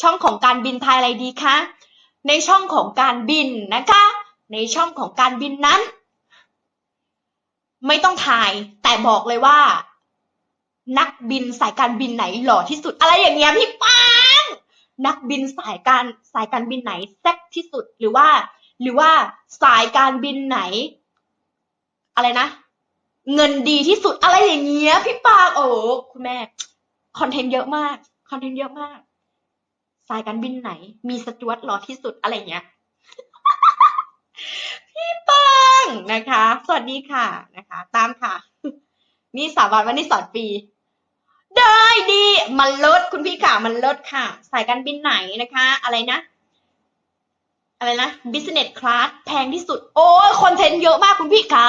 ช่องของการบินไทยอะไรดีคะ ในช่องของการบินนะคะ ในช่องของการบินนั้น ไม่ต้องทายแต่บอกเลยว่า นักบินสายการบินไหนหล่อที่สุดอะไรอย่างเงี้ยพี่ปังนักบินสายการสายการบินไหนแซ่บที่สุดหรือว่า หรือว่าสายการบินไหน อะไรนะเงินดีที่สุดอะไรอย่างเงี้ยพี่ปางโอ้คุณแม่คอนเทนต์เยอะมากคอนเทนต์เยอะมาก สายการบินไหน มีสจวตหล่อที่สุดอะไรเงี้ย พี่ปังนะคะ สวัสดีค่ะนะคะ ตามค่ะ นี่สามวันวันนี้สอนฟรีได้ดี มันลดคุณพี่ค่ะ มันลดค่ะ สายการบินไหนนะคะ อะไรนะอะไรนะ business class แพงที่สุด โอ้ยคอนเทนต์เยอะมากคุณพี่คะ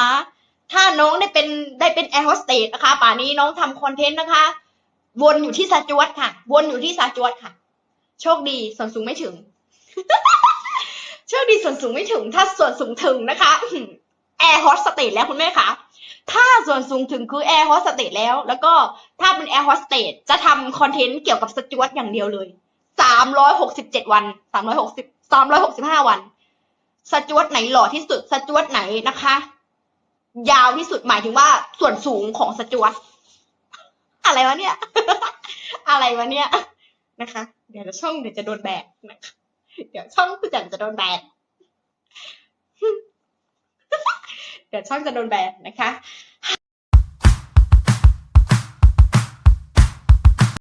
ถ้าน้องได้เป็นได้เป็นแอร์โฮสเตสนะคะ ป่านนี้น้องทำคอนเทนต์นะคะ วนอยู่ที่สจวตค่ะ วนอยู่ที่สจวตค่ะ โชคดีส่วนสูงไม่ถึง โชคดีส่วนสูงไม่ถึง ถ้าส่วนสูงถึงนะคะแอร์โฮสเตสแล้วคุณแม่คะถ้าส่วนสูงถึงคือแอร์โฮสเตสแล้ว แล้วก็ถ้าเป็นแอร์โฮสเตสจะทำคอนเทนต์เกี่ยวกับสจวตอย่างเดียวเลยสามร้อยหกสิบเจ็ดวันสามร้อยหกสิบสามร้อยหกสิบห้าวันสจวตไหนหล่อที่สุดสจวตไหนนะคะ ยาวที่สุดหมายถึงว่าส่วนสูงของสจวตอะไรวะเนี่ย อะไรวะเนี่ย นะคะ เดี๋ยวช่องเดี๋ยวจะโดนแบนนะคะเดี๋ยวช่องผู้จัดจะโดนแบนเดี๋ยวช่องจะโดนแบนนะคะ